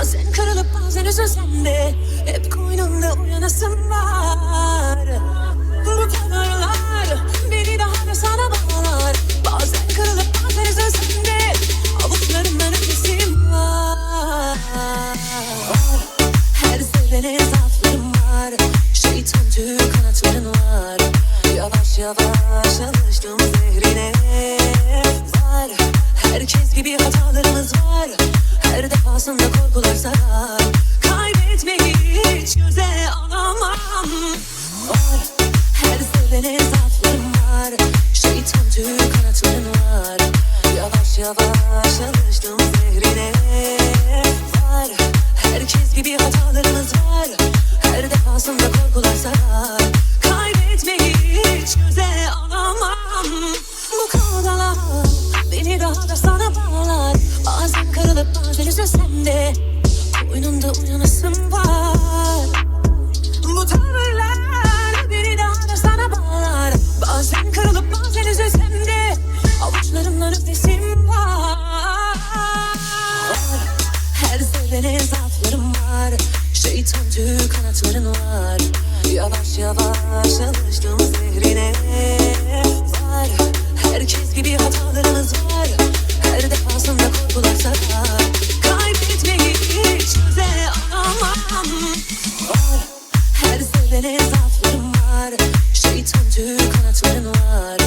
Bazen kırılıp bazen üzülsen de Hep koynunda uyanasın var Bu kararlar beni daha da sana bağlar. Bazen kırılıp bazen üzülsen de Avuçlarımdan öpesim var. Her zerrene zaaflarım var. Şeytan tüy kanatların var. Yavaş yavaş alıştım zehrine Var. Herkes gibi hatalarımız var. Her defasında korkular sarar Kaybetmeyi hiç göze alamam. Var Her zerrene zaaflarım var Şeytan tüy kanatların var. Yavaş yavaş alıştım zehrine. Var Herkes gibi hatalarımız var. Her defasında korkular sarar Kaybetmeyi hiç göze alamam. Bu kavgalar beni daha da sana bağlar. Bazen kırılıp bazen üzülsem de Boynunda uyanasım var. Bu tavırlar beni daha da sana bağlar. Bazen kırılıp bazen üzülsem de Avuçlarımdan öpesim var. Her zerrene zaaflarım var. Şeytan tüy kanatların var. Yavaş yavaş alıştım zehrine Var. Herkes gibi hatalarımız var Zerrene zaaflarım var. Şeytan tüy kanatların var.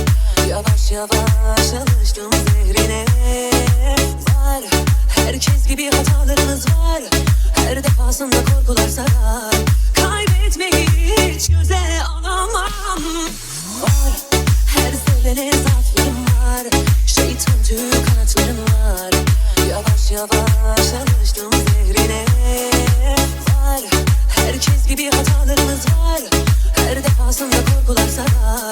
Yavaş yavaş alıştım zehrine. Var. Herkes gibi hatalarımız var. Her defasında korkular sarar. Kaybetmeyi hiç göze alamam. Var. Her zerrene zaaflarım var. Şeytan tüy kanatların var. Yavaş yavaş alıştım zehrine gibi hatalarımız var. Her defasında korkular sarar